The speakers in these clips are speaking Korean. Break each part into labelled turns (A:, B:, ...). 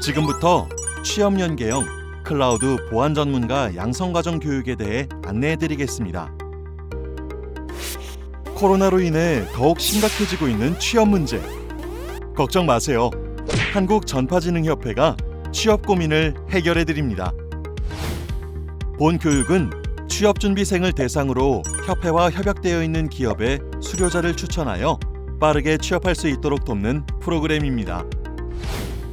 A: 지금부터 취업 연계형 클라우드 보안 전문가 양성 과정 교육에 대해 안내해 드리겠습니다. 코로나로 인해 더욱 심각해지고 있는 취업 문제. 걱정 마세요. 한국 전파지능협회가 취업 고민을 해결해 드립니다. 본 교육은 취업 준비생을 대상으로 협회와 협약되어 있는 기업의 수료자를 추천하여 빠르게 취업할 수 있도록 돕는 프로그램입니다.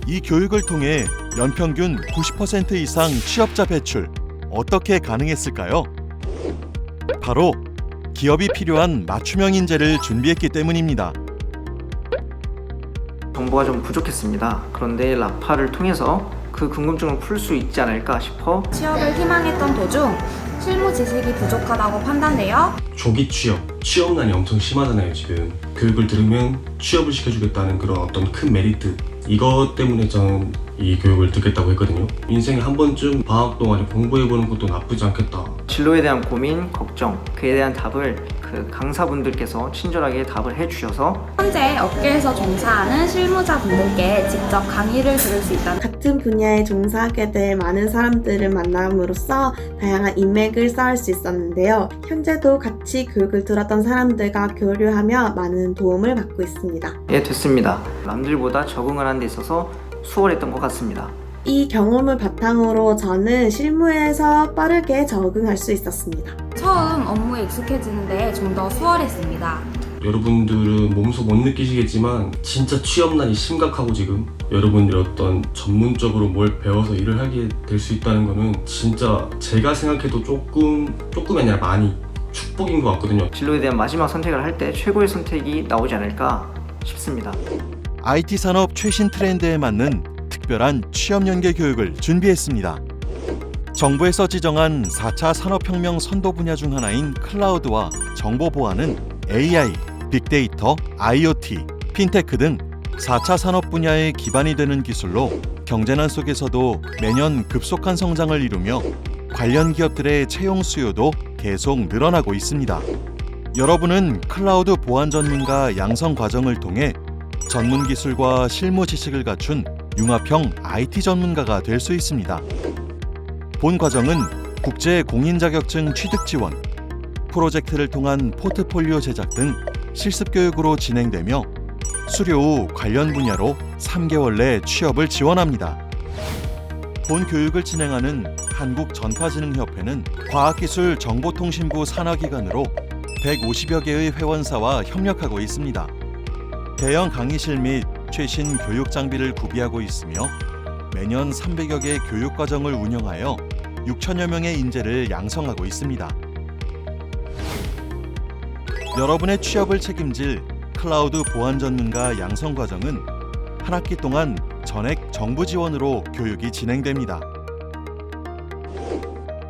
A: 이 교육을 통해 연평균 90% 이상 취업자 배출 어떻게 가능했을까요? 바로 기업이 필요한 맞춤형 인재를 준비했기 때문입니다.
B: 정보가 좀 부족했습니다. 그런데 라파를 통해서 그 궁금증을 풀 수 있지 않을까 싶어
C: 취업을 희망했던 도중 실무 지식이 부족하다고 판단되어
D: 조기 취업, 취업난이 엄청 심하잖아요 지금 교육을 들으면 취업을 시켜주겠다는 그런 어떤 큰 메리트 이것 때문에 저는 이 교육을 듣겠다고 했거든요. 인생에 한 번쯤 방학 동안에 공부해보는 것도 나쁘지 않겠다.
B: 진로에 대한 고민, 걱정, 그에 대한 답을 그 강사분들께서 친절하게 답을 해주셔서
C: 현재 업계에서 종사하는 실무자분들께 직접 강의를 들을 수 있다는
E: 같은 분야에 종사하게 될 많은 사람들을 만남으로써 다양한 인맥을 쌓을 수 있었는데요. 현재도 같이 교육을 들었던 사람들과 교류하며 많은 도움을 받고 있습니다.
B: 예 됐습니다. 남들보다 적응을 하는 데 있어서 수월했던 것 같습니다.
E: 이 경험을 바탕으로 저는 실무에서 빠르게 적응할 수 있었습니다.
C: 처음 업무에 익숙해지는데 좀 더 수월했습니다.
D: 여러분들은 몸소 못 느끼시겠지만 진짜 취업난이 심각하고 지금 여러분들이 어떤 전문적으로 뭘 배워서 일을 하게 될 수 있다는 거는 진짜 제가 생각해도 조금 조금이 아니라 많이 축복인 것 같거든요
B: 진로에 대한 마지막 선택을 할 때 최고의 선택이 나오지 않을까 싶습니다.
A: IT 산업 최신 트렌드에 맞는 특별한 취업 연계 교육을 준비했습니다. 정부에서 지정한 4차 산업혁명 선도 분야 중 하나인 클라우드와 정보 보안은 AI, 빅데이터, IoT, 핀테크 등 4차 산업 분야의 기반이 되는 기술로 경제난 속에서도 매년 급속한 성장을 이루며 관련 기업들의 채용 수요도 계속 늘어나고 있습니다. 여러분은 클라우드 보안 전문가 양성 과정을 통해 전문 기술과 실무 지식을 갖춘 융합형 IT 전문가가 될 수 있습니다. 본 과정은 국제 공인 자격증 취득 지원, 프로젝트를 통한 포트폴리오 제작 등 실습 교육으로 진행되며 수료 후 관련 분야로 3개월 내 취업을 지원합니다. 본 교육을 진행하는 한국전파지능협회는 과학기술 정보통신부 산하기관으로 150여 개의 회원사와 협력하고 있습니다. 대형 강의실 및 최신 교육 장비를 구비하고 있으며 매년 300여 개의 교육 과정을 운영하여 6천여 명의 인재를 양성하고 있습니다. 여러분의 취업을 책임질 클라우드 보안 전문가 양성 과정은 한 학기 동안 전액 정부 지원으로 교육이 진행됩니다.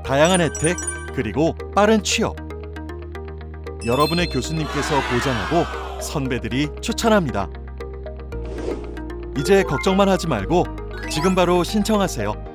A: 다양한 혜택 그리고 빠른 취업 여러분의 교수님께서 보장하고 선배들이 추천합니다. 이제 걱정만 하지 말고 지금 바로 신청하세요.